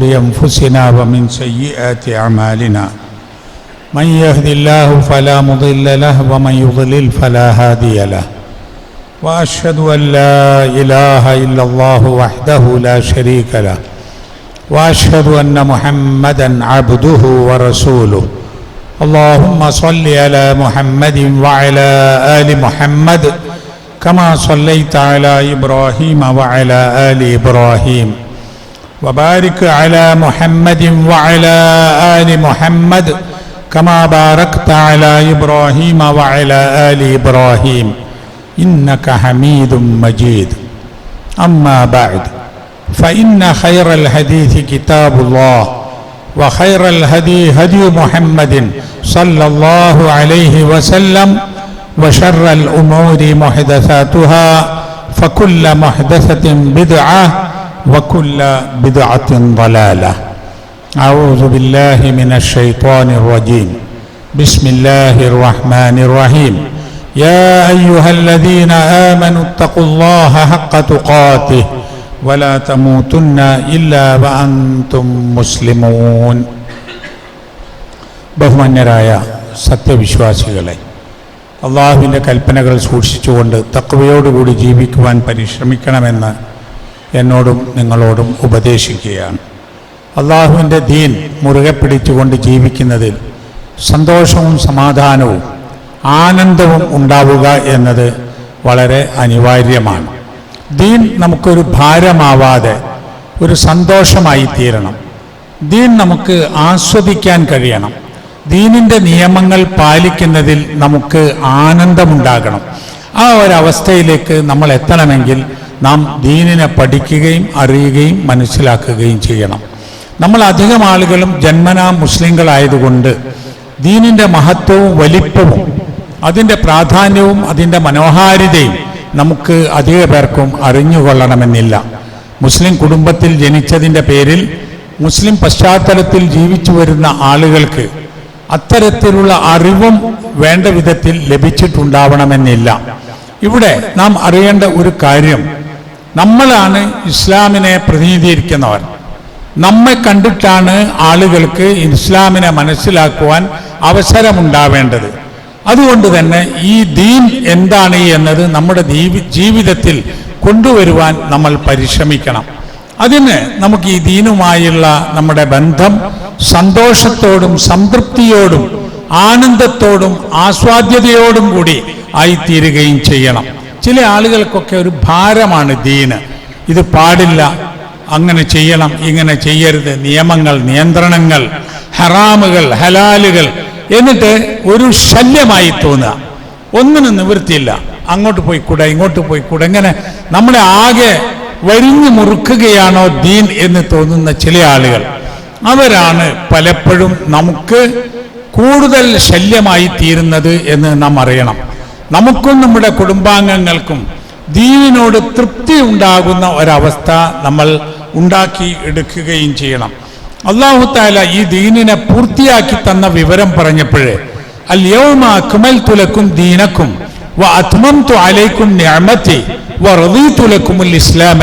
شرور أنفسنا ومن سيئات أعمالنا. من يهد الله فلا مضل له ومن يضلل فلا هادي له. وأشهد أن لا إله إلا الله وحده لا شريك له. وأشهد أن محمدا عبده ورسوله. اللهم صل على محمد وعلى آل محمد كما صليت على إبراهيم وعلى آل إبراهيم. وبارك على محمد وعلى آل محمد كما باركت على إبراهيم وعلى آل إبراهيم. إنك حميد مجيد. أما بعد فإن خير الحديث كتاب الله وخير الهدي هدي محمد صلى الله عليه وسلم وشر الأمور محدثاتها فكل محدثة بدعة وكل بدعة ضلالة أعوذ بالله من الشيطان الرجيم بسم الله الرحمن الرحيم يا أيها الذين آمنوا اتقوا الله حق تقاته ولا تموتن إلا وأنتم مسلمون ബഹുമാന്യരായ സത്യവിശ്വാസികളെ അള്ളാഹുവിൻ്റെ കൽപ്പനകൾ സൂക്ഷിച്ചുകൊണ്ട് തക്കവയോടുകൂടി ജീവിക്കുവാൻ പരിശ്രമിക്കണമെന്ന് എന്നോടും നിങ്ങളോടും ഉപദേശിക്കുകയാണ്. അള്ളാഹുവിന്റെ ദീൻ മുറുകെ പിടിച്ചുകൊണ്ട് ജീവിക്കുന്നതിൽ സന്തോഷവും സമാധാനവും ആനന്ദവും ഉണ്ടാവുക എന്നത് വളരെ അനിവാര്യമാണ്. ദീൻ നമുക്കൊരു ഭാരമാവാതെ ഒരു സന്തോഷമായി തീരണം. ദീൻ നമുക്ക് ആസ്വദിക്കാൻ കഴിയണം. ദീനിന്റെ നിയമങ്ങൾ പാലിക്കുന്നതിൽ നമുക്ക് ആനന്ദമുണ്ടാകണം. ആ ഒരവസ്ഥയിലേക്ക് നമ്മൾ എത്തണമെങ്കിൽ നാം ദീനിനെ പഠിക്കുകയും അറിയുകയും മനസ്സിലാക്കുകയും ചെയ്യണം. നമ്മൾ അധികം ആളുകളും ജന്മനാ മുസ്ലിങ്ങളായതുകൊണ്ട് ദീനിന്റെ മഹത്വവും വലിപ്പവും അതിന്റെ പ്രാധാന്യവും അതിന്റെ മനോഹാരിതയും നമുക്ക് അധിക പേർക്കും അറിഞ്ഞുകൊള്ളണമെന്നില്ല. മുസ്ലിം കുടുംബത്തിൽ ജനിച്ചതിന്റെ പേരിൽ മുസ്ലിം പശ്ചാത്തലത്തിൽ ജീവിച്ചു വരുന്ന ആളുകൾക്ക് അത്തരത്തിലുള്ള അറിവും വേണ്ട വിധത്തിൽ ലഭിച്ചിട്ടുണ്ടാവണമെന്നില്ല. ഇവിടെ നാം അറിയേണ്ട ഒരു കാര്യം നമ്മളാണ് ഇസ്ലാമിനെ പ്രതിനിധീകരിക്കുന്നവർ. നമ്മെ കണ്ടിട്ടാണ് ആളുകൾക്ക് ഇസ്ലാമിനെ മനസ്സിലാക്കുവാൻ അവസരമുണ്ടാവേണ്ടത്. അതുകൊണ്ട് തന്നെ ഈ ദീൻ എന്താണ് എന്നത് നമ്മുടെ ജീവിതത്തിൽ കൊണ്ടുവരുവാൻ നമ്മൾ പരിശ്രമിക്കണം. അതിന് നമുക്ക് ഈ ദീനുമായുള്ള നമ്മുടെ ബന്ധം സന്തോഷത്തോടും സംതൃപ്തിയോടും ആനന്ദത്തോടും ആസ്വാദ്യതയോടും കൂടി ആയിത്തീരുകയും ചെയ്യണം. ചില ആളുകൾക്കൊക്കെ ഒരു ഭാരമാണ് ദീന്. ഇത് പാടില്ല. അങ്ങനെ ചെയ്യണം ഇങ്ങനെ ചെയ്യരുത്. നിയമങ്ങൾ നിയന്ത്രണങ്ങൾ ഹറാമുകൾ ഹലാലുകൾ. എന്നിട്ട് ഒരു ശല്യമായി തോന്നുക. ഒന്നിനും നിവൃത്തിയില്ല. അങ്ങോട്ട് പോയി കൂടെ ഇങ്ങോട്ട് പോയി കൂടെ. ഇങ്ങനെ നമ്മളെ ആകെ വരിഞ്ഞു മുറുക്കുകയാണോ ദീൻ എന്ന് തോന്നുന്ന ചില ആളുകൾ. അവരാണ് പലപ്പോഴും നമുക്ക് കൂടുതൽ ശല്യമായി തീരുന്നത് എന്ന് നാം അറിയണം. നമുക്കും നമ്മുടെ കുടുംബാംഗങ്ങൾക്കും ദീനിനോട് തൃപ്തി ഉണ്ടാകുന്ന ഒരവസ്ഥ നമ്മൾ ഉണ്ടാക്കി എടുക്കുകയും ചെയ്യണം. അള്ളാഹു താല ഈ ദീനിനെ പൂർത്തിയാക്കി തന്ന വിവരം പറഞ്ഞപ്പോഴേ അൽ യൗമ അക്മൽ തുലക്കും ദീനക്കും വ അത്മം റദീതു ലക്കുമുൽ ഇസ്ലാമ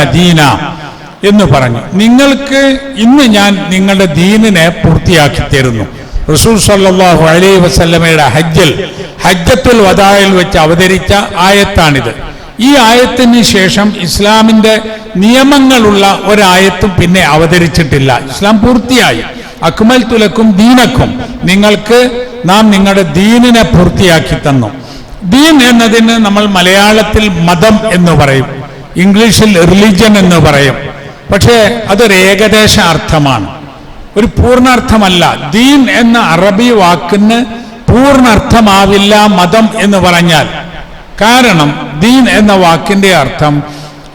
എന്ന് പറഞ്ഞു. നിങ്ങൾക്ക് ഇന്ന് ഞാൻ നിങ്ങളുടെ ദീനിനെ പൂർത്തിയാക്കി തരുന്നു. റസൂൽ സല്ലാഹു അലൈഹി വസല്ലമയുടെ ഹജ്ജിൽ ഹജ്ജത്തുൽ വദായിൽ വെച്ച് അവതരിച്ച ആയത്താണിത്. ഈ ആയത്തിന് ശേഷം ഇസ്ലാമിന്റെ നിയമങ്ങളുള്ള ഒരായത്തും പിന്നെ അവതരിച്ചിട്ടില്ല. ഇസ്ലാം പൂർത്തിയായി. അക്മൽ തുലക്കും ദീനക്കും. നിങ്ങൾക്ക് നാം നിങ്ങളുടെ ദീനിനെ പൂർത്തിയാക്കി തന്നു. ദീൻ എന്നതിന് നമ്മൾ മലയാളത്തിൽ മതം എന്ന് പറയും. ഇംഗ്ലീഷിൽ റിലിജൻ എന്ന് പറയും. പക്ഷേ അതൊരു ഏകദേശ അർത്ഥമാണ്. ഒരു പൂർണാർത്ഥമല്ല. ദീൻ എന്ന അറബി വാക്കിന് പൂർണർത്ഥമാവില്ല മതം എന്ന് പറഞ്ഞാൽ. കാരണം ദീൻ എന്ന വാക്കിന്റെ അർത്ഥം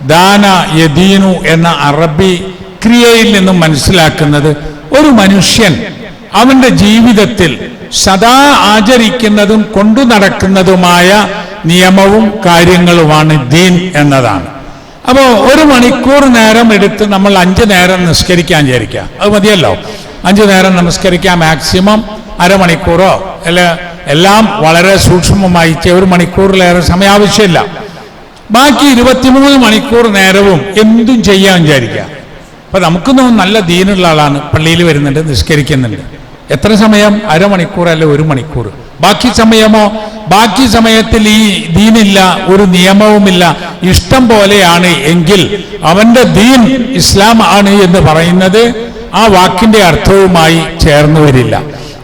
ദാന യദീനു എന്ന അറബി ക്രിയയിൽ നിന്നും മനസ്സിലാക്കുന്നത് ഒരു മനുഷ്യൻ അവന്റെ ജീവിതത്തിൽ സദാ ആചരിക്കുന്നതും കൊണ്ടു നടക്കുന്നതുമായ നിയമവും കാര്യങ്ങളുമാണ് ദീൻ എന്നതാണ്. അപ്പോൾ ഒരു മണിക്കൂർ നേരം എടുത്ത് നമ്മൾ അഞ്ച് നേരം നിസ്കരിക്കാൻ വിചാരിക്കുക. അത് മതിയല്ലോ. അഞ്ച് നേരം നമസ്കരിക്കാൻ മാക്സിമം അരമണിക്കൂറോ അല്ല എല്ലാം വളരെ സൂക്ഷ്മമായി ഒരു മണിക്കൂറിലേറെ സമയം ആവശ്യമില്ല. ബാക്കി ഇരുപത്തിമൂന്ന് മണിക്കൂർ നേരവും എന്തും ചെയ്യാൻ വിചാരിക്കുക. അപ്പൊ നമുക്ക് നല്ല ദീനുള്ള ആളാണ്. പള്ളിയിൽ വരുന്നുണ്ട് നിസ്കരിക്കുന്നുണ്ട്. എത്ര സമയം? അരമണിക്കൂർ അല്ല ഒരു മണിക്കൂർ? ബാക്കി സമയമോ? ബാക്കി സമയത്തിൽ ഈ ദീനില്ല ഒരു നിയമവുമില്ല. ഇഷ്ടം പോലെയാണ് എങ്കിൽ അവന്റെ ദീൻ ഇസ്ലാം ആണ് എന്ന് പറയുന്നത് ആ വാക്കിന്റെ അർത്ഥവുമായി ചേർന്നു വരില്ല.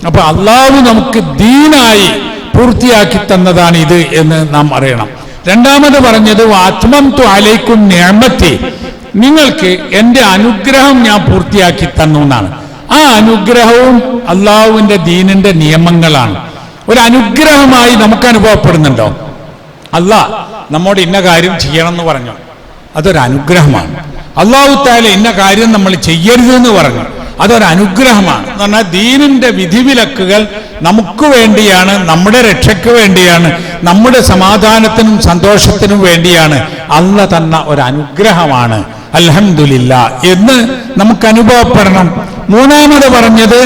അപ്പൊ അള്ളാഹു നമുക്ക് ദീനായി പൂർത്തിയാക്കി തന്നതാണ് ഇത് എന്ന് നാം അറിയണം. രണ്ടാമത് പറഞ്ഞത് ആത്മം തു അലൈക്കും നിയമത്തി നിങ്ങൾക്ക് എന്റെ അനുഗ്രഹം ഞാൻ പൂർത്തിയാക്കി തന്നു എന്നാണ്. ആ അനുഗ്രഹവും അള്ളാഹുവിന്റെ ദീനിന്റെ നിയമങ്ങളാണ്. ഒരു അനുഗ്രഹമായി നമുക്ക് അനുഭവപ്പെടുന്നുണ്ടോ അല്ല നമ്മോട് ഇന്ന കാര്യം ചെയ്യണം എന്ന് പറഞ്ഞു. അതൊരു അനുഗ്രഹമാണ് അള്ളാഹു താല ഇന്ന കാര്യം നമ്മൾ ചെയ്യരുത് എന്ന് പറഞ്ഞു. അതൊരു അനുഗ്രഹമാണ് എന്ന് പറഞ്ഞാൽ ദീനിന്റെ വിധിവിലക്കുകൾ നമുക്ക് വേണ്ടിയാണ് നമ്മുടെ രക്ഷയ്ക്ക് വേണ്ടിയാണ് നമ്മുടെ സമാധാനത്തിനും സന്തോഷത്തിനും വേണ്ടിയാണ് അല്ല തന്ന ഒരു അനുഗ്രഹമാണ് അലഹമില്ല എന്ന് നമുക്ക് അനുഭവപ്പെടണം മൂന്നാമത് പറഞ്ഞത്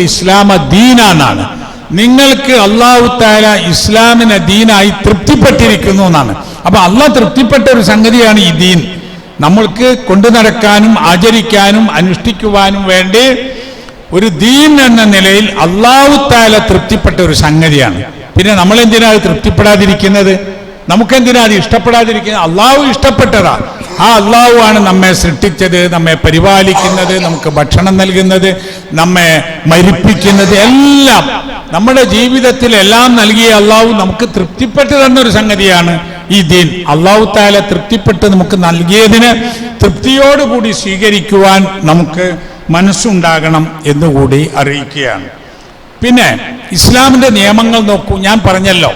ഇസ്ലാമ ദീനാന്നാണ് നിങ്ങൾക്ക് അള്ളാഹു താല ഇസ്ലാമിനെ ദീനായി തൃപ്തിപ്പെട്ടിരിക്കുന്നു എന്നാണ്. അപ്പൊ അള്ളാഹ് തൃപ്തിപ്പെട്ട ഒരു സംഗതിയാണ് ഈ ദീൻ. നമ്മൾക്ക് കൊണ്ടു നടക്കാനും ആചരിക്കാനും അനുഷ്ഠിക്കുവാനും വേണ്ടി ഒരു ദീൻ എന്ന നിലയിൽ അള്ളാഹു താല തൃപ്തിപ്പെട്ട ഒരു സംഗതിയാണ്. പിന്നെ നമ്മൾ എന്തിനാ തൃപ്തിപ്പെടാതിരിക്കുന്നത്? നമുക്കെന്തിനാ അത് ഇഷ്ടപ്പെടാതിരിക്കുന്നത്? അള്ളാഹു ഇഷ്ടപ്പെട്ടതാ. ആ അള്ളാഹു ആണ് നമ്മെ സൃഷ്ടിച്ചത് നമ്മെ പരിപാലിക്കുന്നത് നമുക്ക് ഭക്ഷണം നൽകുന്നത് നമ്മെ മരിപ്പിക്കുന്നത് എല്ലാം നമ്മുടെ ജീവിതത്തിൽ എല്ലാം നൽകിയ അള്ളാഹു നമുക്ക് തൃപ്തിപ്പെട്ട് തന്നൊരു സംഗതിയാണ് ഈ ദീൻ. അള്ളാഹു താല തൃപ്തിപ്പെട്ട് നമുക്ക് നൽകിയതിന് തൃപ്തിയോടുകൂടി സ്വീകരിക്കുവാൻ നമുക്ക് മനസ്സുണ്ടാകണം എന്നുകൂടി അറിയിക്കുകയാണ്. പിന്നെ ഇസ്ലാമിന്റെ നിയമങ്ങൾ നോക്കൂ. ഞാൻ പറഞ്ഞല്ലോ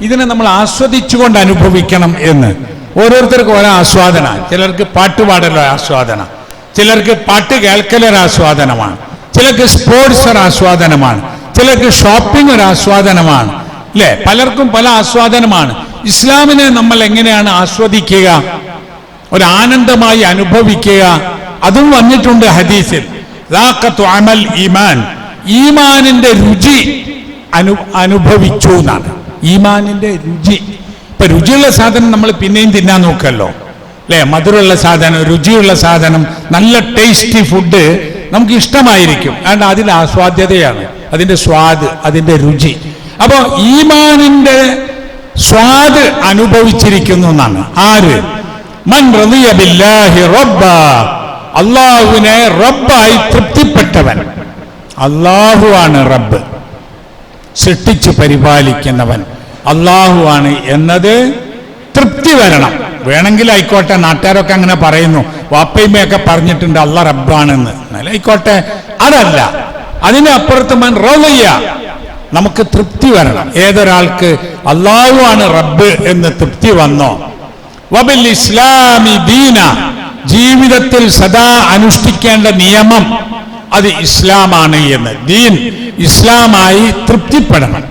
ഇതിനെ നമ്മൾ ആസ്വദിച്ചുകൊണ്ട് അനുഭവിക്കണം എന്ന്. ഓരോരുത്തർക്കും ഓരോ ആസ്വാദന. ചിലർക്ക് പാട്ട് പാടലോ ആസ്വാദന. ചിലർക്ക് പാട്ട് കേൾക്കലൊരു ആസ്വാദനമാണ്. ചിലർക്ക് സ്പോർട്സ് ഒരു ആസ്വാദനമാണ്. ചിലർക്ക് ഷോപ്പിംഗ് ഒരു ആസ്വാദനമാണ് അല്ലെ പലർക്കും പല ആസ്വാദനമാണ്. ഇസ്ലാമിനെ നമ്മൾ എങ്ങനെയാണ് ആസ്വദിക്കുക? ഒരു ആനന്ദമായി അനുഭവിക്കുക? അതും വന്നിട്ടുണ്ട് ഹദീസിൽ. അമൽ ഈമാൻ. ഈമാനിന്റെ രുചി അനു അനുഭവിച്ചു എന്നാണ്. ഈമാനിന്റെ രുചി. ഇപ്പൊ രുചിയുള്ള സാധനം നമ്മൾ പിന്നെയും തിന്നാൻ നോക്കല്ലോ. അല്ലെ മധുരമുള്ള സാധനം രുചിയുള്ള സാധനം നല്ല ടേസ്റ്റി ഫുഡ് നമുക്ക് ഇഷ്ടമായിരിക്കും. കാരണം അതിന്റെ ആസ്വാദ്യതയാണ്. അതിന്റെ സ്വാദ് അതിന്റെ രുചി. അപ്പോൾ ഈമാനിന്റെ സ്വാദ് അനുഭവിച്ചിരിക്കുന്നു എന്നാണ്. ആര്? മൻ റബ്ബ. അള്ളാഹുവിനെ റബ്ബായി തൃപ്തിപ്പെട്ടവൻ. അള്ളാഹുവാണ് റബ്ബ്. സൃഷ്ടിച്ചു പരിപാലിക്കുന്നവൻ. അള്ളാഹുവാണ് എന്നത് തൃപ്തി വരണം. വേണമെങ്കിൽ ആയിക്കോട്ടെ നാട്ടുകാരൊക്കെ അങ്ങനെ പറയുന്നു. വാപ്പയുമ്മയൊക്കെ പറഞ്ഞിട്ടുണ്ട് അല്ല റബ്ബാണെന്ന്. എന്നാലും ആയിക്കോട്ടെ അതല്ല. അതിനപ്പുറത്ത് മൻ റളിയ നമുക്ക് തൃപ്തി വരണം. ഏതൊരാൾക്ക് അള്ളാഹുവാണ് റബ്ബ് എന്ന് തൃപ്തി വന്നോ? വബിൽ ഇസ്ലാമി ദീന. ജീവിതത്തിൽ സദാ അനുഷ്ഠിക്കേണ്ട നിയമം അത് ഇസ്ലാമാണ് എന്ന്. ദീൻ ഇസ്ലാമായി തൃപ്തിപ്പെടണം.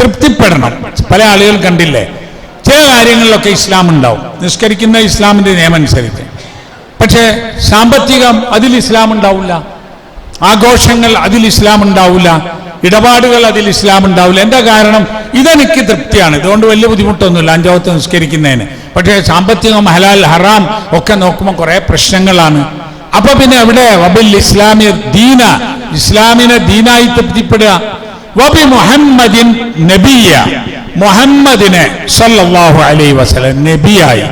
തൃപ്തിപ്പെടണം. പല ആളുകൾ കണ്ടില്ലേ? ചില കാര്യങ്ങളിലൊക്കെ ഇസ്ലാം ഉണ്ടാവും. നിഷ്കരിക്കുന്ന ഇസ്ലാമിന്റെ നിയമം അനുസരിച്ച് പക്ഷേ സാമ്പത്തികം അതിൽ ഇസ്ലാം ഉണ്ടാവില്ല. ആഘോഷങ്ങൾ അതിൽ ഇസ്ലാം ഉണ്ടാവില്ല. ഇടപാടുകൾ അതിൽ ഇസ്ലാം ഉണ്ടാവില്ല. എന്താ കാരണം? ഇതെനിക്ക് തൃപ്തിയാണ്. ഇതുകൊണ്ട് വലിയ ബുദ്ധിമുട്ടൊന്നുമില്ല അഞ്ചാവത്ത് നിസ്കരിക്കുന്നതിന്. പക്ഷേ സാമ്പത്തികം ഹലാൽ ഹറാം ഒക്കെ നോക്കുമ്പോൾ കുറെ പ്രശ്നങ്ങളാണ്. അപ്പൊ പിന്നെ എവിടെ? വബിൽ ഇസ്ലാമിയ ദീന. ഇസ്ലാമിനെ ദീനായി തൃപ്തിപ്പെടുക. വബി മുഹമ്മദിൻ നബിയ. മുഹമ്മദിനെ സല്ലല്ലാഹു അലൈഹി വസല്ലം നബിയായി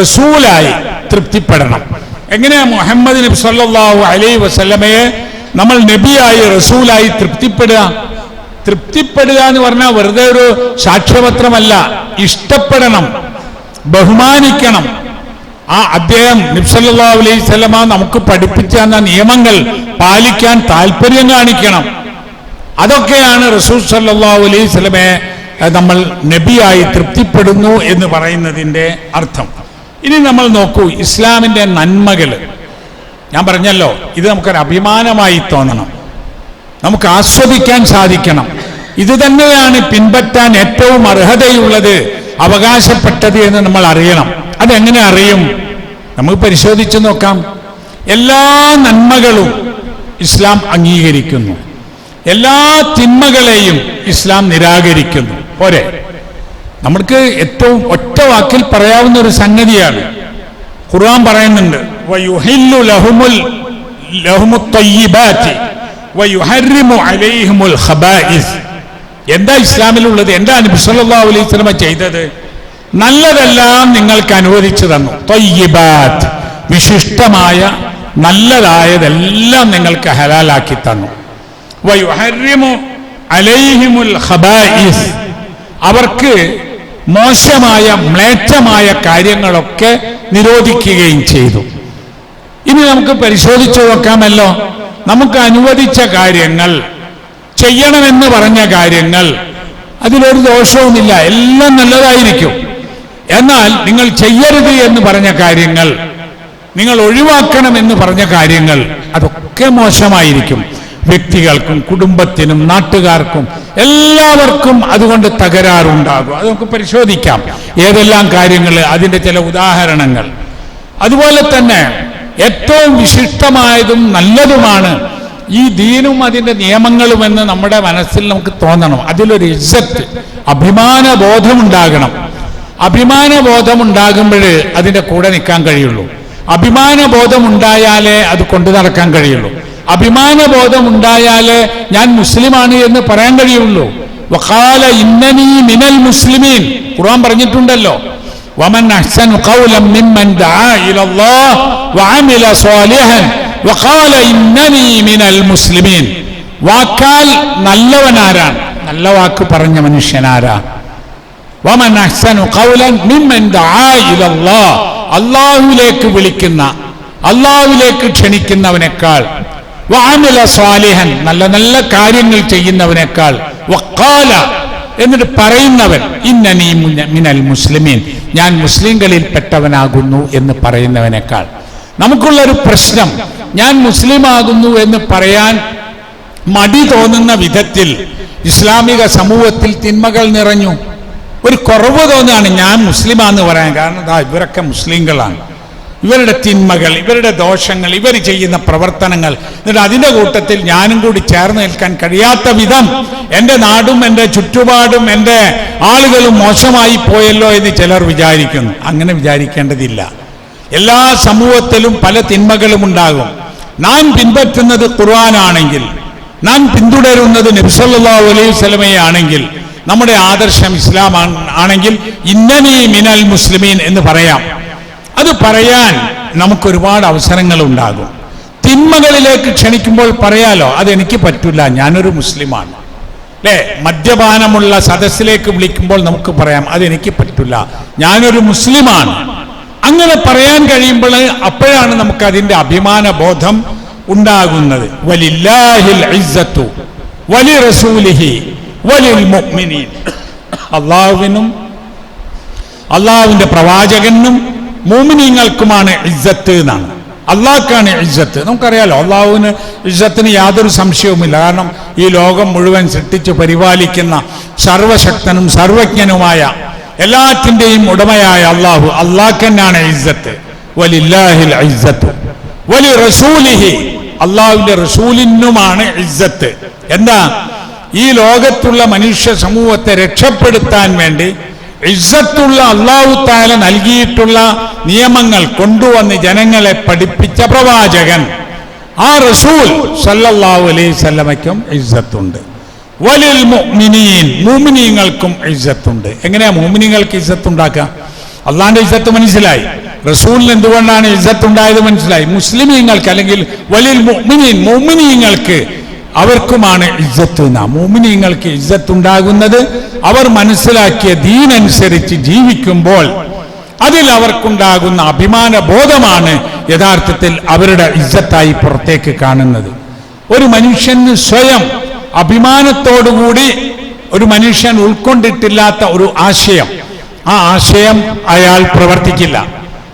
റസൂലായി തൃപ്തിപ്പെടണം. എങ്ങനെയാ മുഹമ്മദ് നബി സല്ലല്ലാഹു അലൈഹി വസല്ലമയെ നമ്മൾ നബിയായി റസൂലായി തൃപ്തിപ്പെടുക? തൃപ്തിപ്പെടുക എന്ന് പറഞ്ഞാൽ വെറുതെ ഒരു സാക്ഷ്യപത്രമല്ല. ഇഷ്ടപ്പെടണം ബഹുമാനിക്കണം. ആ അദ്ദേഹം നിബ്സല്ലാ അലൈഹി സ്വലമ നമുക്ക് പഠിപ്പിച്ച നിയമങ്ങൾ പാലിക്കാൻ താല്പര്യം കാണിക്കണം. അതൊക്കെയാണ് റസൂൽ സല്ലാ അലൈഹി സ്വലമയെ നമ്മൾ നബിയായി തൃപ്തിപ്പെടുന്നു എന്ന് പറയുന്നതിന്റെ അർത്ഥം. ഇനി നമ്മൾ നോക്കൂ ഇസ്ലാമിന്റെ നന്മകൾ ഞാൻ പറഞ്ഞല്ലോ ഇത് നമുക്കൊരു അഭിമാനമായി തോന്നണം. നമുക്ക് ആസ്വദിക്കാൻ സാധിക്കണം. ഇത് തന്നെയാണ് പിൻപറ്റാൻ ഏറ്റവും അർഹതയുള്ളത് അവകാശപ്പെട്ടത് എന്ന് നമ്മൾ അറിയണം. അതെങ്ങനെ അറിയും? നമുക്ക് പരിശോധിച്ച് നോക്കാം. എല്ലാ നന്മകളും ഇസ്ലാം അംഗീകരിക്കുന്നു. എല്ലാ തിന്മകളെയും ഇസ്ലാം നിരാകരിക്കുന്നു. പോരെ. നമ്മൾക്ക് ഏറ്റവും ഒറ്റ വാക്കിൽ പറയാവുന്ന ഒരു സംഗതിയാണ്. ഖുർആൻ പറയുന്നുണ്ട് എന്താ ഇസ്ലാമിലുള്ളത്? എന്താ സല്ലല്ലാഹു അലൈഹി വസല്ലമ ചെയ്തത്? നല്ലതെല്ലാം നിങ്ങൾക്ക് അനുവദിച്ചു തന്നു. ത്വയ്യിബാത്ത് വിശിഷ്ടമായ നല്ലതായതെല്ലാം നിങ്ങൾക്ക് ഹലാലാക്കി തന്നു. അലൈഹിമുൽ ഖബായിസ് അവർക്ക് മോശമായ മ്ലേച്ഛമായ കാര്യങ്ങളൊക്കെ നിരോധിക്കുകയും ചെയ്തു. ഇനി നമുക്ക് പരിശോധിച്ചു നോക്കാമല്ലോ. നമുക്ക് അനുവദിച്ച കാര്യങ്ങൾ ചെയ്യണമെന്ന് പറഞ്ഞ കാര്യങ്ങൾ അതിലൊരു ദോഷവുമില്ല. എല്ലാം നല്ലതായിരിക്കും. എന്നാൽ നിങ്ങൾ ചെയ്യരുത് എന്ന് പറഞ്ഞ കാര്യങ്ങൾ നിങ്ങൾ ഒഴിവാക്കണം എന്ന് പറഞ്ഞ കാര്യങ്ങൾ അതൊക്കെ മോശമായിരിക്കും. വ്യക്തികൾക്കും കുടുംബത്തിനും നാട്ടുകാർക്കും എല്ലാവർക്കും അതുകൊണ്ട് തകരാറുണ്ടാകും. അത് നമുക്ക് പരിശോധിക്കാം. ഏതെല്ലാം കാര്യങ്ങൾ അതിന്റെ ചില ഉദാഹരണങ്ങൾ. അതുപോലെ തന്നെ ഏറ്റവും വിശിഷ്ടമായതും നല്ലതുമാണ് ഈ ദീനും അതിന്റെ നിയമങ്ങളും എന്ന് നമ്മുടെ മനസ്സിൽ നമുക്ക് തോന്നണം. അതിലൊരു ഇജ്ജത്ത് അഭിമാന ബോധമുണ്ടാകണം അഭിമാന ബോധം ഉണ്ടാകുമ്പോൾ അതിന്റെ കൂടെ നിൽക്കാൻ കഴിയുള്ളൂ. അഭിമാന ബോധം ഉണ്ടായാലേ അത് കൊണ്ടു നടക്കാൻ കഴിയുള്ളൂ. അഭിമാനബോധം ഉണ്ടായാലേ ഞാൻ മുസ്ലിമാണ് എന്ന് പറയാൻ കഴിയുള്ളൂ. വഖാല ഇന്നനി മിനൽ മുസ്ലിമീൻ. ഖുർആൻ പറഞ്ഞിട്ടുണ്ടല്ലോ. വമൻ അഹ്സന ഖൗലൻ മിമ്മൻ ദആ ഇലല്ലാഹ് വഅമില സ്വാലിഹൻ. വഖാല ഇന്നനി മിനൽ മുസ്ലിമീൻ. വാക്കാൽ നല്ലവനാരാണ്. നല്ല വാക്ക് പറഞ്ഞ മനുഷ്യനാരാ? വമൻ അഹ്സന ഖൗലൻ മിമ്മൻ ദആ ഇലല്ലാഹ് അല്ലാഹുവിലേക്ക് വിളിക്കുന്ന അള്ളാഹുവിലേക്ക് ക്ഷണിക്കുന്നവനേക്കാൾ വഅമില സ്വാലിഹൻ. നല്ല നല്ല കാര്യങ്ങൾ ചെയ്യുന്നവനേക്കാൾ വക്കാല എന്നിട്ട് പറയുന്നവൻ ഇന്നനീ മുന- മിനൽ മുസ്ലിമീൻ. ഞാൻ മുസ്ലിങ്ങളിൽ പെട്ടവനാകുന്നു എന്ന് പറയുന്നവനേക്കാൾ. നമുക്കുള്ളൊരു പ്രശ്നം ഞാൻ മുസ്ലിമാകുന്നു എന്ന് പറയാൻ മടി തോന്നുന്ന വിധത്തിൽ ഇസ്ലാമിക സമൂഹത്തിൽ തിന്മകൾ നിറഞ്ഞു. ഒരു കുറവ് തോന്നുകയാണ് ഞാൻ മുസ്ലിമാന്ന് പറയാൻ. കാരണം ഇവരൊക്കെ മുസ്ലിങ്ങളാണ്. ഇവരുടെ തിന്മകൾ ഇവരുടെ ദോഷങ്ങൾ ഇവർ ചെയ്യുന്ന പ്രവർത്തനങ്ങൾ. എന്നിട്ട് അതിന്റെ കൂട്ടത്തിൽ ഞാനും കൂടി ചേർന്ന് നിൽക്കാൻ കഴിയാത്ത വിധം എന്റെ നാടും എന്റെ ചുറ്റുപാടും എന്റെ ആളുകളും മോശമായി പോയല്ലോ എന്ന് ചിലർ വിചാരിക്കുന്നു. അങ്ങനെ വിചാരിക്കേണ്ടതില്ല. എല്ലാ സമൂഹത്തിലും പല തിന്മകളും ഉണ്ടാകും. നാം പിൻപറ്റുന്നത് ഖുർആനാണെങ്കിൽ നാം പിന്തുടരുന്നത് നബ്സല്ലാ അലൈഹി സ്വലമയെ ആണെങ്കിൽ നമ്മുടെ ആദർശം ഇസ്ലാം ആണെങ്കിൽ ഇന്നനീ മിനൽ മുസ്ലിമീൻ എന്ന് പറയാം. അത് പറയാൻ നമുക്ക് ഒരുപാട് അവസരങ്ങൾ ഉണ്ടാകും തിന്മകളിലേക്ക് ക്ഷണിക്കുമ്പോൾ പറയാലോ അതെനിക്ക് പറ്റില്ല ഞാനൊരു മുസ്ലിമാണ്. അല്ലേ മദ്യപാനമുള്ള സദസ്സിലേക്ക് വിളിക്കുമ്പോൾ നമുക്ക് പറയാം അതെനിക്ക് പറ്റില്ല ഞാനൊരു മുസ്ലിമാണ്. അങ്ങനെ പറയാൻ കഴിയുമ്പോൾ അപ്പോഴാണ് നമുക്ക് അതിന്റെ അഭിമാന ബോധം ഉണ്ടാകുന്നത്. വലില്ലാഹിൽ ഇസ്സത്തു വലി റസൂലിഹി മുഅ്മിനീൻ. അള്ളാഹുവിനും അള്ളാഹുവിന്റെ പ്രവാചകനും മോമിനീങ്ങൾക്കുമാണ് ഇജ്ജത്ത് എന്നാണ്. അള്ളാഹ്ക്കാണ് ഇജ്ജത്ത്. നമുക്കറിയാലോ അള്ളാഹുവിന് ഇജ്ജത്തിന് യാതൊരു സംശയവുമില്ല. കാരണം ഈ ലോകം മുഴുവൻ സൃഷ്ടിച്ച് പരിപാലിക്കുന്ന സർവശക്തനും സർവജ്ഞനുമായ എല്ലാറ്റിന്റെയും ഉടമയായ അള്ളാഹു അള്ളാഹ്ക്കന്നാണ് ഇജ്ജത്ത്. വലില്ലാഹിൽ ഇജ്ജത്ത്. വലി റസൂലിഹി അള്ളാഹുവിന്റെ റസൂലിനുമാണ് ഇജ്ജത്ത്. എന്താ? ഈ ലോകത്തുള്ള മനുഷ്യ സമൂഹത്തെ രക്ഷപ്പെടുത്താൻ വേണ്ടി ഇസ്സത്തുള്ള അള്ളാഹു താല നൽകിയിട്ടുള്ള നിയമങ്ങൾ കൊണ്ടുവന്ന് ജനങ്ങളെ പഠിപ്പിച്ച പ്രവാചകൻ. ആ റസൂൽ സല്ലല്ലാഹു അലൈഹി സ്വല്ലമയ്ക്കും ഇസ്സത്തുണ്ട്. വലിൽ മുഅ്മിനീൻ മുഅ്മിനീങ്ങൾക്കും ഇസ്സത്തുണ്ട്. എങ്ങനെയാ മുഅ്മിനീങ്ങൾക്ക് ഇസ്സത്തുണ്ടാക്കുക? അള്ളാന്റെ ഇസ്സത്ത് മനസ്സിലായി. റസൂലിന് എന്തുകൊണ്ടാണ് ഇസ്സത്ത് ഉണ്ടായത് മനസ്സിലായി? മുസ്ലിമീങ്ങൾക്ക് അല്ലെങ്കിൽ വലിൽ മുഅ്മിനീൻ മുഅ്മിനീങ്ങൾക്ക് അവർക്കുമാണ് ഇജ്ജത്ത് മോമിനിങ്ങൾക്ക് ഇജ്ജത്ത് ഉണ്ടാകുന്നത് അവർ മനസ്സിലാക്കിയ ദീനനുസരിച്ച് ജീവിക്കുമ്പോൾ അതിൽ അവർക്കുണ്ടാകുന്ന അഭിമാന ബോധമാണ് യഥാർത്ഥത്തിൽ അവരുടെ ഇജ്ജത്തായി പുറത്തേക്ക് കാണുന്നത്. ഒരു മനുഷ്യന് സ്വയം അഭിമാനത്തോടുകൂടി ഒരു മനുഷ്യൻ ഉൾക്കൊണ്ടിട്ടില്ലാത്ത ഒരു ആശയം. ആ ആശയം അയാൾ പ്രവർത്തിക്കില്ല.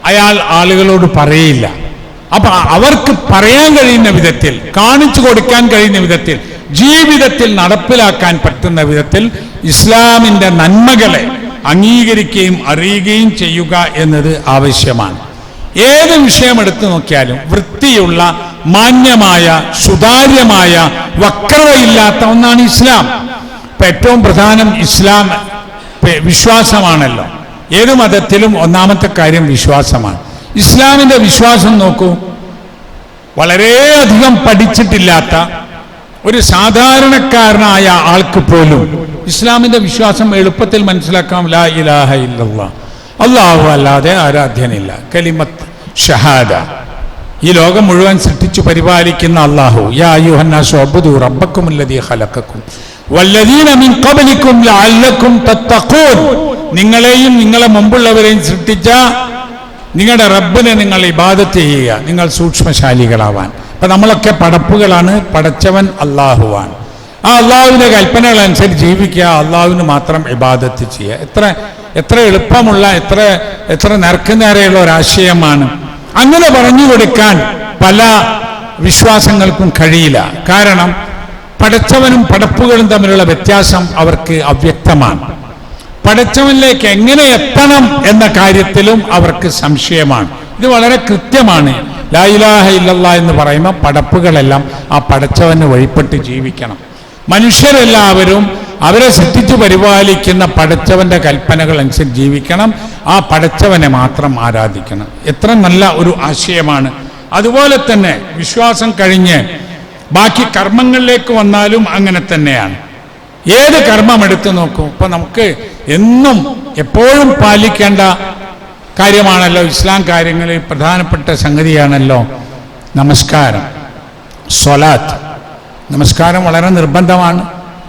അയാൾ ആളുകളോട് പറയില്ല. അപ്പൊ അവർക്ക് പറയാൻ കഴിയുന്ന വിധത്തിൽ കാണിച്ചു കൊടുക്കാൻ കഴിയുന്ന വിധത്തിൽ ജീവിതത്തിൽ നടപ്പിലാക്കാൻ പറ്റുന്ന വിധത്തിൽ ഇസ്ലാമിന്റെ നന്മകളെ അംഗീകരിക്കുകയും അറിയുകയും ചെയ്യുക എന്നത് ആവശ്യമാണ്. ഏത് വിഷയം എടുത്തു നോക്കിയാലും വൃത്തിയുള്ള മാന്യമായ സുതാര്യമായ വക്രതയില്ലാത്ത ഒന്നാണ് ഇസ്ലാം. ഇപ്പൊ ഏറ്റവും പ്രധാനം ഇസ്ലാം വിശ്വാസമാണല്ലോ. ഏത് മതത്തിലും ഒന്നാമത്തെ കാര്യം വിശ്വാസമാണ്. ഇസ്ലാമിന്റെ വിശ്വാസം നോക്കൂ. വളരെയധികം പഠിച്ചിട്ടില്ലാത്ത ഒരു സാധാരണക്കാരനായ ആൾക്ക് പോലും ഇസ്ലാമിന്റെ വിശ്വാസം എളുപ്പത്തിൽ മനസ്സിലാക്കാം. ലാ ഇലാഹ ഇല്ലല്ലാ അള്ളാഹു അല്ലാതെ ആരാധ്യനില്ല. കലിമത്ത് ഷഹാദ. ഈ ലോകം മുഴുവൻ സൃഷ്ടിച്ചു പരിപാലിക്കുന്ന അള്ളാഹു യാ അബ്ദു റബ്ബക്കും ഖലഖക്കും. വല്ലദീന മിൻ തത്തഖൂൻ. നിങ്ങളെയും നിങ്ങളെ മുമ്പുള്ളവരെയും സൃഷ്ടിച്ച നിങ്ങളുടെ റബ്ബിനെ നിങ്ങൾ ഇബാദത്ത് ചെയ്യുക. നിങ്ങൾ സൂക്ഷ്മശാലികളാവാൻ. അപ്പൊ നമ്മളൊക്കെ പടപ്പുകളാണ്. പടച്ചവൻ അള്ളാഹുവാൻ ആ അള്ളാഹുവിന്റെ കൽപ്പനകൾ അനുസരിച്ച് ജീവിക്കുക. അള്ളാഹുവിന് മാത്രം ഇബാദത്ത് ചെയ്യുക. എത്ര എത്ര എളുപ്പമുള്ള എത്ര എത്ര നേർക്കുനേരെയുള്ള ഒരാശയമാണ്. അങ്ങനെ പറഞ്ഞു കൊടുക്കാൻ പല വിശ്വാസങ്ങൾക്കും കഴിയില്ല. കാരണം പടച്ചവനും പടപ്പുകളും തമ്മിലുള്ള വ്യത്യാസം അവർക്ക് അവ്യക്തമാണ്. പടച്ചവനിലേക്ക് എങ്ങനെ എത്തണം എന്ന കാര്യത്തിലും അവർക്ക് സംശയമാണ്. ഇത് വളരെ കൃത്യമാണ്. ലായിലാഹ ഇല്ലല്ല എന്ന് പറയുമ്പോൾ പടപ്പുകളെല്ലാം ആ പടച്ചവന് വഴിപ്പെട്ട് ജീവിക്കണം. മനുഷ്യരെല്ലാവരും അവരെ സൃഷ്ടിച്ചു പരിപാലിക്കുന്ന പടച്ചവന്റെ കൽപ്പനകൾ അനുസരിച്ച് ജീവിക്കണം. ആ പടച്ചവനെ മാത്രം ആരാധിക്കണം. എത്ര നല്ല ഒരു ആശയമാണ്. അതുപോലെ തന്നെ വിശ്വാസം കഴിഞ്ഞ് ബാക്കി കർമ്മങ്ങളിലേക്ക് വന്നാലും അങ്ങനെ തന്നെയാണ്. ഏത് കർമ്മം എടുത്തു നോക്കും? ഇപ്പൊ നമുക്ക് എന്നും എപ്പോഴും പാലിക്കേണ്ട കാര്യമാണല്ലോ ഇസ്ലാം കാര്യങ്ങളിൽ പ്രധാനപ്പെട്ട സംഗതിയാണല്ലോ നമസ്കാരം. സ്വലാത്ത്. നമസ്കാരം വളരെ നിർബന്ധമാണ്.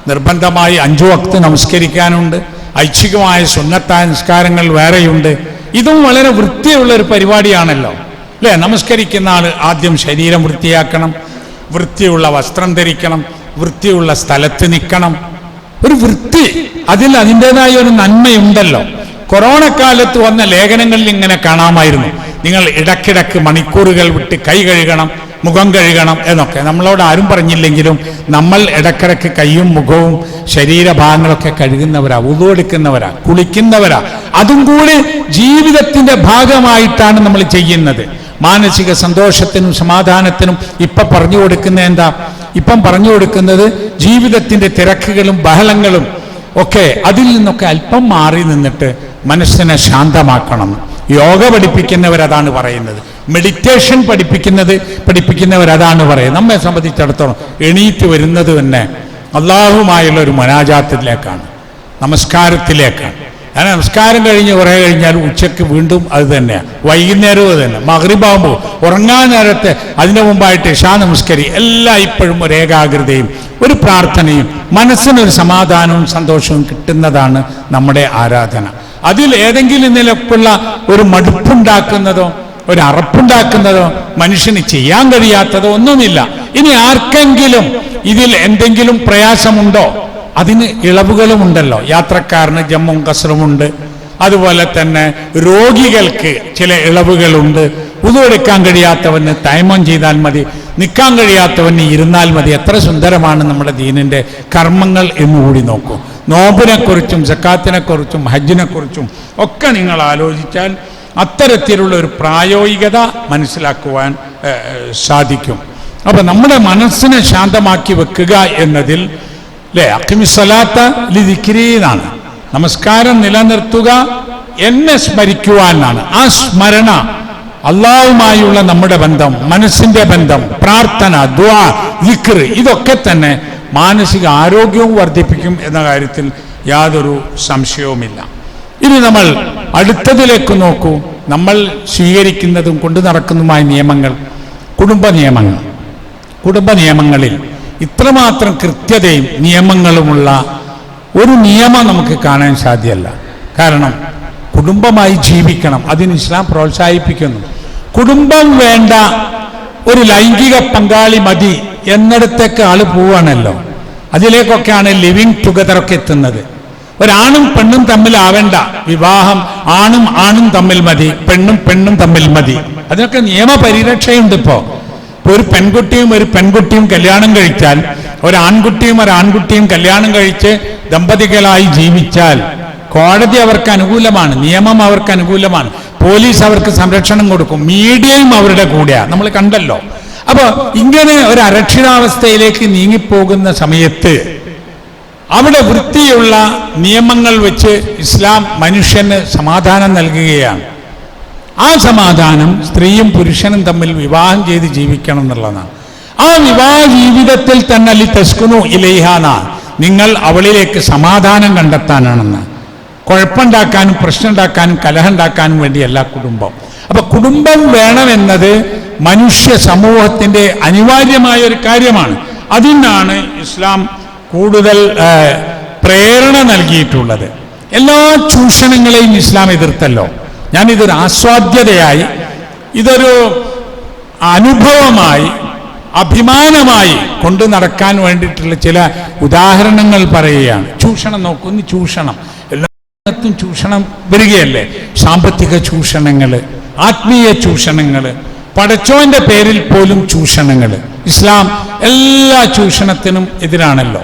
നിർബന്ധമായി അഞ്ചു വക്ത് നമസ്കരിക്കാനുണ്ട്. ഐച്ഛികമായ സുന്നത്തായ നിസ്കാരങ്ങൾ വേറെയുണ്ട്. ഇതും വളരെ വൃത്തിയുള്ള ഒരു പരിപാടിയാണല്ലോ. അല്ലേ? നമസ്കരിക്കുന്ന ആൾ ആദ്യം ശരീരം വൃത്തിയാക്കണം. വൃത്തിയുള്ള വസ്ത്രം ധരിക്കണം. വൃത്തിയുള്ള സ്ഥലത്ത് നിൽക്കണം. ഒരു വൃത്തി. അതിൽ അതിന്റെതായ ഒരു നന്മയുണ്ടല്ലോ. കൊറോണ കാലത്ത് വന്ന ലേഖനങ്ങളിൽ ഇങ്ങനെ കാണാമായിരുന്നു. നിങ്ങൾ ഇടക്കിടക്ക് മണിക്കൂറുകൾ വിട്ട് കൈ കഴുകണം മുഖം കഴുകണം എന്നൊക്കെ. നമ്മളോട് ആരും പറഞ്ഞില്ലെങ്കിലും നമ്മൾ ഇടക്കിടക്ക് കൈയും മുഖവും ശരീരഭാഗങ്ങളൊക്കെ കഴുകുന്നവരാ ഉതുവെടുക്കുന്നവരാ കുളിക്കുന്നവരാ. അതും കൂടി ജീവിതത്തിന്റെ ഭാഗമായിട്ടാണ് നമ്മൾ ചെയ്യുന്നത്. മാനസിക സന്തോഷത്തിനും സമാധാനത്തിനും ഇപ്പൊ പറഞ്ഞു കൊടുക്കുന്ന എന്താ? ഇപ്പം പറഞ്ഞു കൊടുക്കുന്നത് ജീവിതത്തിന്റെ തിരക്കുകളും ബഹളങ്ങളും ഒക്കെ അതിൽ നിന്നൊക്കെ അല്പം മാറി നിന്നിട്ട് മനസ്സിനെ ശാന്തമാക്കണം. യോഗ പഠിപ്പിക്കുന്നവരതാണ് പറയുന്നത്. മെഡിറ്റേഷൻ പഠിപ്പിക്കുന്നത് പഠിപ്പിക്കുന്നവരതാണ് പറയുന്നത്. നമ്മെ സംബന്ധിച്ചിടത്തോളം എണീറ്റ് വരുന്നത് തന്നെ അള്ളാഹുമായുള്ള ഒരു മനാജാത്തിലേക്കാണ് നമസ്കാരത്തിലേക്കാണ്. ഞാൻ നമസ്കാരം കഴിഞ്ഞ് കുറേ കഴിഞ്ഞാൽ ഉച്ചയ്ക്ക് വീണ്ടും അത് തന്നെയാണ് വൈകുന്നേരവും അത് തന്നെ. മഹറിബാകുമ്പോൾ ഉറങ്ങാൻ നേരത്തെ അതിന്റെ മുമ്പായിട്ട് ഷാ നമസ്കരി. എല്ലാം ഇപ്പോഴും ഒരു ഏകാഗ്രതയും ഒരു പ്രാർത്ഥനയും മനസ്സിനൊരു സമാധാനവും സന്തോഷവും കിട്ടുന്നതാണ് നമ്മുടെ ആരാധന. അതിൽ ഏതെങ്കിലും നിലക്കുള്ള ഒരു മടുപ്പുണ്ടാക്കുന്നതോ ഒരു അറപ്പുണ്ടാക്കുന്നതോ മനുഷ്യന് ചെയ്യാൻ കഴിയാത്തതോ ഒന്നുമില്ല. ഇനി ആർക്കെങ്കിലും ഇതിൽ എന്തെങ്കിലും പ്രയാസമുണ്ടോ? അതിന് ഇളവുകളുമുണ്ടല്ലോ. യാത്രക്കാരന് ജമ്മും കസറുമുണ്ട്. അതുപോലെ തന്നെ രോഗികൾക്ക് ചില ഇളവുകളുണ്ട്. ഉതുവെടുക്കാൻ കഴിയാത്തവന് തൈമം ചെയ്താൽ മതി. നിൽക്കാൻ കഴിയാത്തവന് ഇരുന്നാൽ മതി. എത്ര സുന്ദരമാണ് നമ്മുടെ ദീനിന്റെ കർമ്മങ്ങൾ എന്ന് കൂടി നോക്കൂ. നോമ്പിനെക്കുറിച്ചും സക്കാത്തിനെക്കുറിച്ചും ഹജ്ജിനെക്കുറിച്ചും ഒക്കെ നിങ്ങൾ ആലോചിച്ചാൽ അത്തരത്തിലുള്ള ഒരു പ്രായോഗികത മനസ്സിലാക്കുവാൻ സാധിക്കും. അപ്പൊ നമ്മുടെ മനസ്സിനെ ശാന്തമാക്കി വെക്കുക എന്നതിൽ അല്ലെ അക്കിമിസ്വലാത്ത ലിതിക്കിരീന്നാണ് നമസ്കാരം നിലനിർത്തുക എന്നെ സ്മരിക്കുവാനാണ്. ആ സ്മരണ അള്ളാഹുമായുള്ള നമ്മുടെ ബന്ധം മനസ്സിന്റെ ബന്ധം പ്രാർത്ഥന ദ്വാ ദിക്ർ ഇതൊക്കെ തന്നെ മാനസിക ആരോഗ്യവും വർദ്ധിപ്പിക്കും എന്ന കാര്യത്തിൽ യാതൊരു സംശയവുമില്ല. ഇനി നമ്മൾ അടുത്തതിലേക്ക് നോക്കൂ. നമ്മൾ സ്വീകരിക്കുന്നതും കൊണ്ടു നടക്കുന്നതുമായ നിയമങ്ങൾ കുടുംബ നിയമങ്ങൾ. കുടുംബ നിയമങ്ങളിൽ ഇത്രമാത്രം കൃത്യതയും നിയമങ്ങളുമുള്ള ഒരു നിയമം നമുക്ക് കാണാൻ സാധ്യമല്ല കാരണം കുടുംബമായി ജീവിക്കണം അതിന് ഇസ്ലാം പ്രോത്സാഹിപ്പിക്കുന്നു. കുടുംബം വേണ്ട ഒരു ലൈംഗിക പങ്കാളി മതി എന്നിടത്തേക്ക് ആൾ പോവാണല്ലോ. അതിലേക്കൊക്കെയാണ് ലിവിങ് ടുഗദറൊക്കെ എത്തുന്നത്. ഒരാണും പെണ്ണും തമ്മിൽ തമ്മിലാവേണ്ട വിവാഹം ആണും ആണും തമ്മിൽ മതി പെണ്ണും പെണ്ണും തമ്മിൽ മതി. അതിനൊക്കെ നിയമപരിരക്ഷയുണ്ട് ഇപ്പൊ. ഒരു പെൺകുട്ടിയും ഒരു പെൺകുട്ടിയും കല്യാണം കഴിച്ചാൽ ഒരു ആൺകുട്ടിയും ഒരു ആൺകുട്ടിയും കല്യാണം കഴിച്ച് ദമ്പതികളായി ജീവിച്ചാൽ കോടതി അവർക്ക് അനുകൂലമാണ് നിയമം അവർക്ക് അനുകൂലമാണ് പോലീസ് അവർക്ക് സംരക്ഷണം കൊടുക്കും മീഡിയയും അവരുടെ കൂടെയാ. നമ്മൾ കണ്ടല്ലോ. അപ്പോൾ ഇങ്ങനെ ഒരു അരക്ഷിതാവസ്ഥയിലേക്ക് നീങ്ങിപ്പോകുന്ന സമയത്ത് അവിടെ വൃത്തിയുള്ള നിയമങ്ങൾ വെച്ച് ഇസ്ലാം മനുഷ്യന് സമാധാനം നൽകുകയാണ്. ആ സമാധാനം സ്ത്രീയും പുരുഷനും തമ്മിൽ വിവാഹം ചെയ്ത് ജീവിക്കണം എന്നുള്ളതാണ്. ആ വിവാഹ ജീവിതത്തിൽ തന്നെ അല്ലി തെസ്കുന്നു ഇലൈഹാന നിങ്ങൾ അവളിലേക്ക് സമാധാനം കണ്ടെത്താനാണെന്ന്. കുഴപ്പമുണ്ടാക്കാനും പ്രശ്നമുണ്ടാക്കാനും കലഹമുണ്ടാക്കാനും വേണ്ടിയല്ല കുടുംബം. അപ്പൊ കുടുംബം വേണമെന്നത് മനുഷ്യ സമൂഹത്തിന്റെ അനിവാര്യമായ ഒരു കാര്യമാണ്. അതിനാണ് ഇസ്ലാം കൂടുതൽ പ്രേരണ നൽകിയിട്ടുള്ളത്. എല്ലാ ചൂഷണങ്ങളെയും ഇസ്ലാം എതിർത്തല്ലോ. ഞാനിതൊരു ആസ്വാദ്യതയായി ഇതൊരു അനുഭവമായി അഭിമാനമായി കൊണ്ടു നടക്കാൻ വേണ്ടിയിട്ടുള്ള ചില ഉദാഹരണങ്ങൾ പറയുകയാണ്. ചൂഷണം നോക്കുന്നു ചൂഷണം. എല്ലാത്തും ചൂഷണം വരികയല്ലേ? സാമ്പത്തിക ചൂഷണങ്ങൾ ആത്മീയ ചൂഷണങ്ങൾ പടച്ചോന്റെ പേരിൽ പോലും ചൂഷണങ്ങൾ ഇസ്ലാം എല്ലാ ചൂഷണത്തിനും എതിരാണല്ലോ.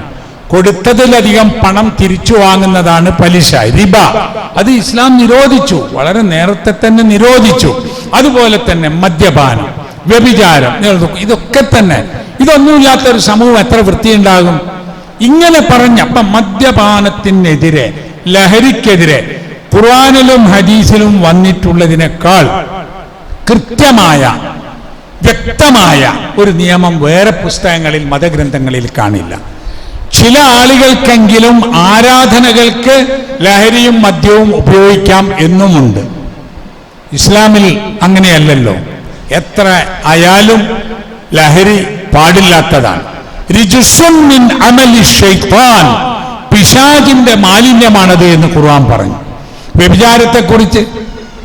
കൊടുത്തതിലധികം പണം തിരിച്ചു വാങ്ങുന്നതാണ് പലിശ റിബ. അത് ഇസ്ലാം നിരോധിച്ചു വളരെ നേരത്തെ തന്നെ നിരോധിച്ചു. അതുപോലെ തന്നെ മദ്യപാനം വ്യഭിചാരം ഇതൊക്കെ തന്നെ. ഇതൊന്നുമില്ലാത്ത ഒരു സമൂഹം എത്ര വൃത്തിയുണ്ടാകും? ഇങ്ങനെ പറഞ്ഞ അപ്പൊ മദ്യപാനത്തിനെതിരെ ലഹരിക്കെതിരെ ഖുർആാനിലും ഹദീസിലും വന്നിട്ടുള്ളതിനേക്കാൾ കൃത്യമായ വ്യക്തമായ ഒരു നിയമം വേറെ പുസ്തകങ്ങളിൽ മതഗ്രന്ഥങ്ങളിൽ കാണില്ല. ചില ആളുകൾക്കെങ്കിലും ആരാധനകൾക്ക് ലഹരിയും മദ്യവും ഉപയോഗിക്കാം എന്നുമുണ്ട്. ഇസ്ലാമിൽ അങ്ങനെയല്ലല്ലോ. എത്ര ആയാലും ലഹരി പാടില്ലാത്തതാണ്. മിൻ പിശാചിന്റെ മാലിന്യമാണത് എന്ന് ഖുർആൻ പറഞ്ഞു. വ്യഭിചാരത്തെക്കുറിച്ച്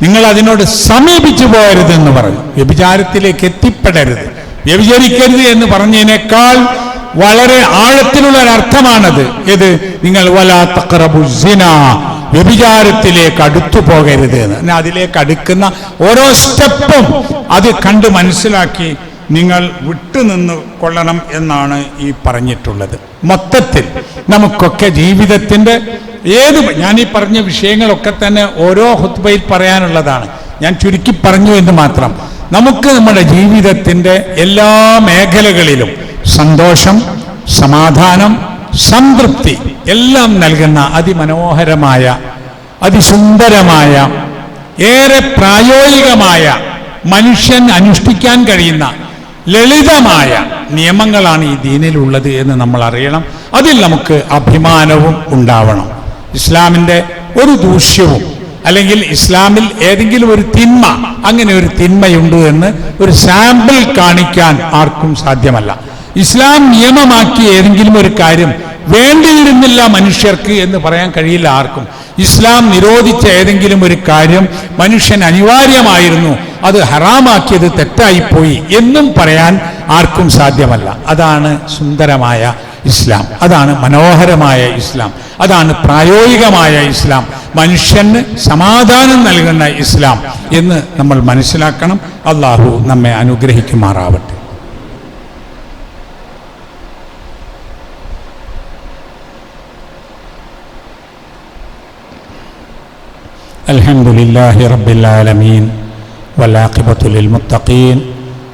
നിങ്ങൾ അതിനോട് സമീപിച്ചു പോകരുത് എന്ന് പറഞ്ഞു. വ്യഭിചാരത്തിലേക്ക് എത്തിപ്പെടരുത്. വ്യഭിചരിക്കരുത് എന്ന് പറഞ്ഞതിനേക്കാൾ വളരെ ആഴത്തിലുള്ള ഒരു അർത്ഥമാണത്. ഇത് നിങ്ങൾ വലാ തക്കറബുസിന സിന വ്യഭിചാരത്തിലേക്ക് അടുത്തു പോകരുത് എന്ന്. അതിലേക്ക് അടുക്കുന്ന ഓരോ സ്റ്റെപ്പും അത് കണ്ട് മനസ്സിലാക്കി നിങ്ങൾ വിട്ടുനിന്ന് കൊള്ളണം എന്നാണ് ഈ പറഞ്ഞിട്ടുള്ളത്. മൊത്തത്തിൽ നമുക്കൊക്കെ ജീവിതത്തിന്റെ ഏത് ഞാൻ ഈ പറഞ്ഞ വിഷയങ്ങളൊക്കെ തന്നെ ഓരോ ഹുത്ബയിൽ പറയാനുള്ളതാണ്. ഞാൻ ചുരുക്കി പറഞ്ഞു എന്ന് മാത്രം. നമുക്ക് നമ്മുടെ ജീവിതത്തിന്റെ എല്ലാ മേഖലകളിലും സന്തോഷം സമാധാനം സംതൃപ്തി എല്ലാം നൽകുന്ന അതിമനോഹരമായ അതിസുന്ദരമായ ഏറെ പ്രായോഗികമായ മനുഷ്യൻ അനുഷ്ഠിക്കാൻ കഴിയുന്ന ലളിതമായ നിയമങ്ങളാണ് ഈ ദീനിലുള്ളത് എന്ന് നമ്മൾ അറിയണം. അതിൽ നമുക്ക് അഭിമാനവും ഉണ്ടാവണം. ഇസ്ലാമിന്റെ ഒരു ദൂഷ്യവും അല്ലെങ്കിൽ ഇസ്ലാമിൽ ഏതെങ്കിലും ഒരു തിന്മ അങ്ങനെ ഒരു തിന്മയുണ്ട് എന്ന് ഒരു സാമ്പിൾ കാണിക്കാൻ ആർക്കും സാധ്യമല്ല. ഇസ്ലാം നിയമമാക്കിയ ഏതെങ്കിലും ഒരു കാര്യം വേണ്ടിയിരുന്നില്ല മനുഷ്യർക്ക് എന്ന് പറയാൻ കഴിയില്ല ആർക്കും. ഇസ്ലാം നിരോധിച്ച ഏതെങ്കിലും ഒരു കാര്യം മനുഷ്യൻ അനിവാര്യമായിരുന്നു. അത് ഹറാമാക്കിയത് തെറ്റായിപ്പോയി എന്നും പറയാൻ ആർക്കും സാധ്യമല്ല. അതാണ് സുന്ദരമായ ഇസ്ലാം. അതാണ് മനോഹരമായ ഇസ്ലാം. അതാണ് പ്രായോഗികമായ ഇസ്ലാം. മനുഷ്യന് സമാധാനം നൽകുന്ന ഇസ്ലാം എന്ന് നമ്മൾ മനസ്സിലാക്കണം. അള്ളാഹു നമ്മെ അനുഗ്രഹിക്കുമാറാവട്ടെ. لله رب العالمين والعاقبة للمتقين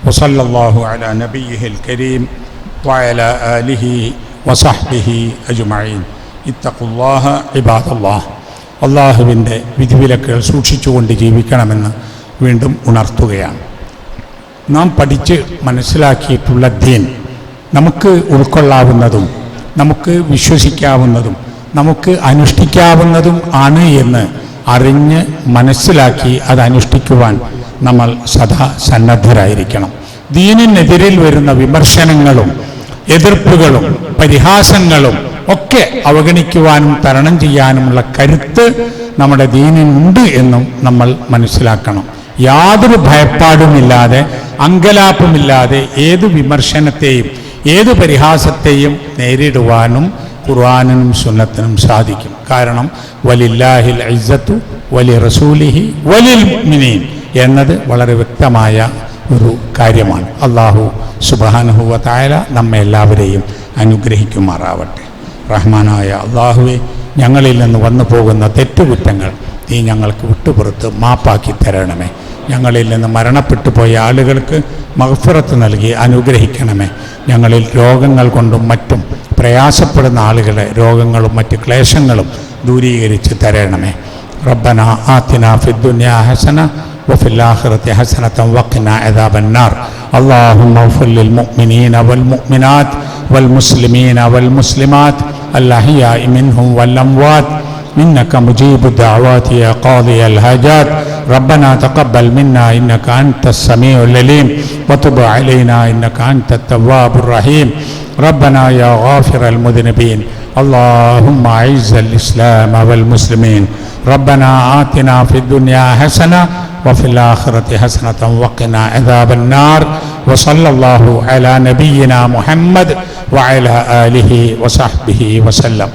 وصلى الله على نبيه الكريم وعلى آله وصحبه أجمعين اتقوا الله عباد الله അള്ളാഹുവിൻ്റെ വിധിവിലക്കുകൾ സൂക്ഷിച്ചുകൊണ്ട് ജീവിക്കണമെന്ന് വീണ്ടും ഉണർത്തുകയാണ് നാം പഠിച്ച് മനസ്സിലാക്കിയിട്ടുള്ള ദീൻ നമുക്ക് ഉൾക്കൊള്ളാവുന്നതും നമുക്ക് വിശ്വസിക്കാവുന്നതും നമുക്ക് അനുഷ്ഠിക്കാവുന്നതും ആണ് എന്ന് അറിഞ്ഞ് മനസ്സിലാക്കി അത് അനുഷ്ഠിക്കുവാൻ നമ്മൾ സദാ സന്നദ്ധരായിരിക്കണം. ദീനിനെതിരിൽ വരുന്ന വിമർശനങ്ങളും എതിർപ്പുകളും പരിഹാസങ്ങളും ഒക്കെ അവഗണിക്കുവാനും തരണം ചെയ്യാനുമുള്ള കരുത്ത് നമ്മുടെ ദീനിനുണ്ട് എന്നും നമ്മൾ മനസ്സിലാക്കണം. യാതൊരു ഭയപ്പാടുമില്ലാതെ അങ്കലാപ്പുമില്ലാതെ ഏത് വിമർശനത്തെയും ഏത് പരിഹാസത്തെയും നേരിടുവാനും ഖുർആാനിനും സുന്നത്തിനും സാധിക്കും. കാരണം വലില്ലാഹിൽ ഇസ്സത്തു വലി റസൂലിഹി വലിൽ മിനീൻ എന്നത് വളരെ വ്യക്തമായ ഒരു കാര്യമാണ്. അള്ളാഹു സുബാനുഹുവ തായാല നമ്മെ എല്ലാവരെയും അനുഗ്രഹിക്കുമാറാവട്ടെ. റഹ്മാനായ അള്ളാഹുവെ ഞങ്ങളിൽ നിന്ന് വന്നു പോകുന്ന തെറ്റുകുറ്റങ്ങൾ നീ ഞങ്ങൾക്ക് വിട്ടുപുറത്ത് മാപ്പാക്കി തരണമേ. ഞങ്ങളിൽ നിന്ന് മരണപ്പെട്ടു പോയ ആളുകൾക്ക് മഹഫിറത്ത് നൽകി അനുഗ്രഹിക്കണമേ. ഞങ്ങളിൽ രോഗങ്ങൾ കൊണ്ടും മറ്റും പ്രയാസപ്പെടുന്ന ആളുകളെ രോഗങ്ങളും മറ്റ് ക്ലേശങ്ങളും ദൂരീകരിച്ച് തരണമേ റബ്ബന ആത്തിന ഫിദ്ദുന്യ ഹസന وفي الآخرة حسنة وقنا عذاب النار اللهم اغفر للمؤمنين والمؤمنات والمسلمين والمسلمات الأحياء منهم والأموات إنك مجيب الدعوات يا قاضي الحاجات ربنا تقبل منا إنك أنت السميع العليم. وتب علينا إنك أنت التواب الرحيم. ربنا يا غافر المذنبين. اللهم أعز الإسلام والمسلمين. ربنا آتنا في الدنيا حسنة وفي الآخرة حسنة وقنا عذاب النار. وصلى الله على نبينا محمد وعلى آله وصحبه وسلم.